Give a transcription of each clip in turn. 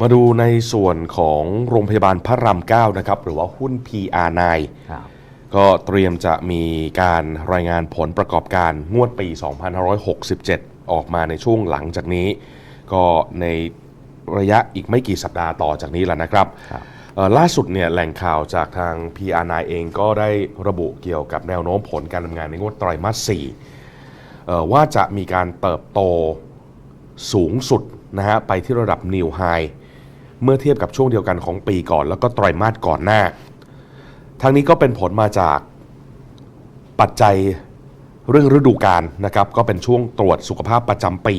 มาดูในส่วนของโรงพยาบาลพระราม9นะครับ หรือว่าหุ้น PR9 ครับก็เตรียมจะมีการรายงานผลประกอบการงวดปี 2567 ออกมาในช่วงหลังจากนี้ ก็ในระยะอีกไม่กี่สัปดาห์ต่อจากนี้แหละนะครับครับเอ่อล่าสุดเนี่ยแหล่งข่าวจากทาง PR9 เองก็ได้ระบุเกี่ยวกับแนวโน้มผลการทำงานในงวดไตรมาส4เอ่อว่าจะมีการเติบโตสูงสุดนะฮะไปที่ระดับ New High เมื่อเทียบกับช่วงเดียวกันของปีก่อน แล้วก็ไตรมาสก่อนหน้า ทั้งนี้ก็เป็นผลมาจากปัจจัยเรื่องฤดูกาลนะครับ ก็เป็นช่วงตรวจสุขภาพประจำปี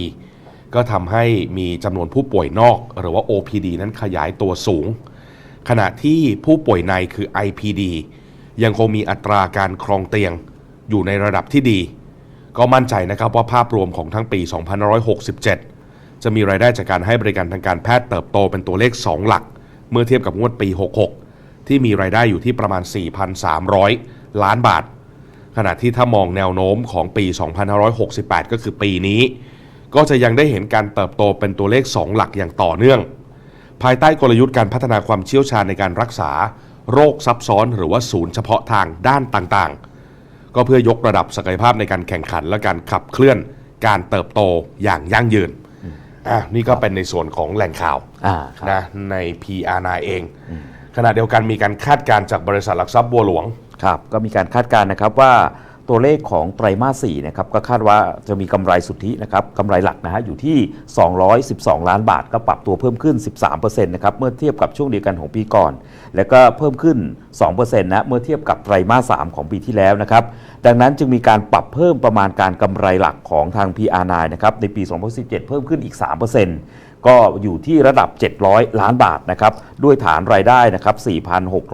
ก็ทำให้มีจำนวนผู้ป่วยนอก หรือว่า OPD นั้นขยายตัวสูง ขณะที่ผู้ป่วยในคือ IPD ยังคงมีอัตราการครองเตียงอยู่ในระดับที่ดี ก็มั่นใจนะครับว่าภาพรวมของทั้งปี 2567 จะมีรายได้จากการให้บริการทางการแพทย์เติบโตเป็นตัวเลข 2 หลัก เมื่อเทียบกับงวดปี 66 ที่มีรายได้อยู่ที่ประมาณ 4,300 ล้านบาท ขณะที่ถ้ามองแนวโน้มของปี 2568 ก็คือปีนี้ ก็จะยังได้เห็นการเติบโตเป็นตัวเลข 2 หลักอย่างต่อเนื่อง ภายใต้กลยุทธ์การพัฒนาความเชี่ยวชาญในการรักษา โรคซับซ้อน หรือว่าศูนย์เฉพาะทางด้านต่างๆ ก็เพื่อยกระดับศักยภาพในการแข่งขันและการขับเคลื่อนการเติบโตอย่างยั่งยืน อะนี่ก็เป็นในส่วนของแหล่งข่าวอ่าครับนะใน PR9 เอง ขณะเดียวกันมีการคาดการณ์จากบริษัทหลักทรัพย์บัวหลวง ครับก็มีการคาดการณ์นะครับว่า ตัวเลขของไตรมาส4นะครับก็คาดว่าจะมีกำไรสุทธินะครับกำไรหลักนะฮะอยู่ที่ 212 ล้านบาท ก็ปรับตัวเพิ่มขึ้น 13%นะครับเมื่อเทียบกับช่วงเดียวกันของปีก่อน แล้วก็เพิ่มขึ้น 2%นะเมื่อเทียบกับไตรมาส3ของปีที่แล้วนะครับดังนั้นจึงมีการปรับเพิ่มประมาณการกำไรหลักของทาง PR9 นะครับในปี 2017 เพิ่มขึ้นอีก 3%ก็อยู่ที่ระดับ 700 ล้านบาทนะครับ ด้วยฐานรายได้นะครับ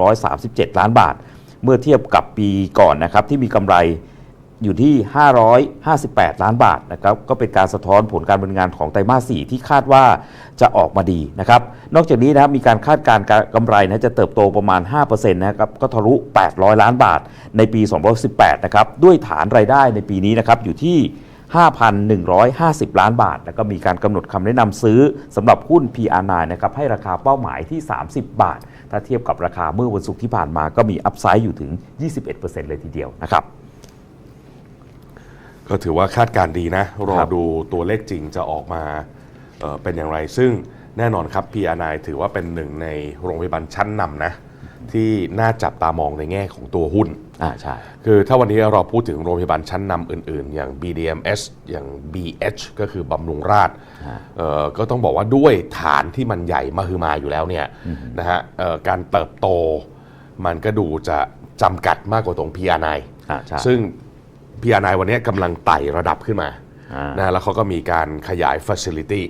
4,637 ล้านบาท เมื่อเทียบกับปีก่อนนะครับที่มีกำไรอยู่ที่ 558 ล้านบาทนะครับก็เป็นการสะท้อนผลการดำเนินงานของไตรมาส 4 ที่คาดว่าจะออกมาดีนะครับ นอกจากนี้นะครับมีการคาดการณ์การกำไรนะจะเติบโตประมาณ 5%นะครับก็ทะลุ 800 ล้านบาทในปี 2018 นะครับด้วยฐานรายได้ในปีนี้นะครับอยู่ที่ 5,150 ล้านบาท แล้วก็มีการกำหนดคำแนะนำซื้อสำหรับหุ้น PR9 นะครับให้ราคาเป้าหมายที่ 30 บาท ถ้าเทียบกับราคาเมื่อวันศุกร์ที่ผ่านมาก็มีอัพไซด์อยู่ถึง 21%เลยทีเดียวนะครับก็ถือว่าคาดการณ์ดีนะ รอรดูตัวเลขจริงจะออกมาเเป็นอย่างไร ซึ่งแน่นอนครับ PR9 ถือว่าเป็นหนึ่งในโรงพยาบาลชั้นนำนะ ที่น่าจับตามองในแง่ของตัวหุ้นอ่าใช่ คือถ้าวันนี้เราพูดถึงโรงพยาบาลชั้นนำอื่น ๆ อย่าง BDMS อย่าง BH ก็คือบำรุงราษฎร์เอ่อก็ต้องบอกว่าด้วยฐานที่มันใหญ่มาคือมาอยู่แล้วเนี่ยนะฮะเอ่อการเติบโตมันก็ดูจะจำกัดมากกว่าตรง PR9 อ่าใช่ซึ่ง PR9 วันนี้กำลังไต่ระดับขึ้นมา อ่านนะแล้วเขาก็มีการขยาย Facility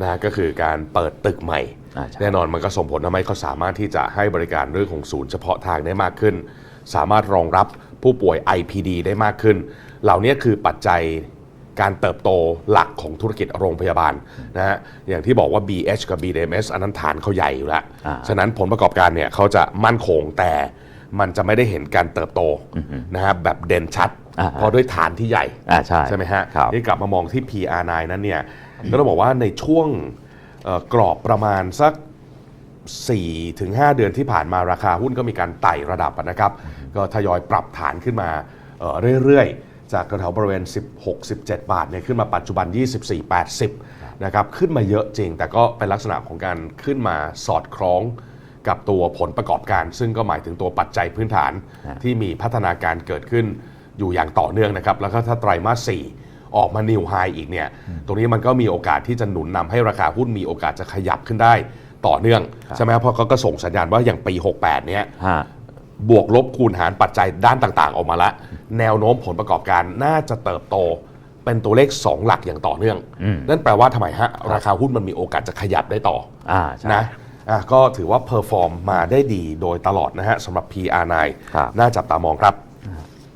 นะฮะก็คือการเปิดตึกใหม่ อ่าใช่ แน่นอนมันก็ส่งผลทำให้เขาสามารถที่จะให้บริการเรื่องของศูนย์เฉพาะทางได้มากขึ้น สามารถรองรับผู้ป่วย IPD ได้มากขึ้น เหล่านี้คือปัจจัยการเติบโตหลักของธุรกิจโรงพยาบาลนะฮะอย่างที่บอกว่า BH กับ BDMS อันนั้นฐานเขาใหญ่อยู่แล้วอ่าฉะนั้นผลประกอบการเนี่ยเขาจะมั่นคงแต่มันจะไม่ได้เห็นการเติบโตนะฮะแบบเด่นชัดอ่าเพราะด้วยฐานที่ใหญ่อ่าใช่ใช่ไหมฮะครับนี่กลับมามองที่ PR9 นั้นเนี่ยก็ต้องบอกว่าในช่วงเอ่อกรอบประมาณสัก 4-5ถึง5เดือนที่ผ่านมาราคาหุ้นก็มีการไต่ระดับนะครับ ก็ทยอยปรับฐานขึ้นมาเอ่อเรื่อยๆ จากแถวๆบริเวณ 16-17 บาทเนี่ยขึ้นมาปัจจุบัน 24-80 นะครับ ขึ้นมาเยอะจริง แต่ก็เป็นลักษณะของการขึ้นมาสอดคล้องกับตัวผลประกอบการ ซึ่งก็หมายถึงตัวปัจจัยพื้นฐานฮะที่มีพัฒนาการเกิดขึ้นอยู่อย่างต่อเนื่องนะครับ แล้วก็ถ้าไตรมาส 4 ออกมานิวไฮอีกเนี่ย ตรงนี้มันก็มีโอกาสที่จะหนุนนำให้ราคาหุ้นมีโอกาสจะขยับขึ้นได้ ต่อเนื่องใช่ไหมครับเพราะเขาก็ส่งสัญญาณว่าอย่างปี 68 เนี่ยฮะ บวกลบคูณหารปัจจัยด้านต่างๆ ออกมาแล้วแนวโน้มผลประกอบการน่าจะเติบโตเป็นตัวเลข 2 หลักอย่างต่อเนื่อง อืม นั่นแปลว่าทำไมฮะ ราคาหุ้นมันมีโอกาสจะขยับได้ต่อ อ่าใช่ นะอะก็ถือว่าเพอร์ฟอร์มมาได้ดีโดยตลอดนะฮะสำหรับ PR9 ครับ น่าจับตามองครับ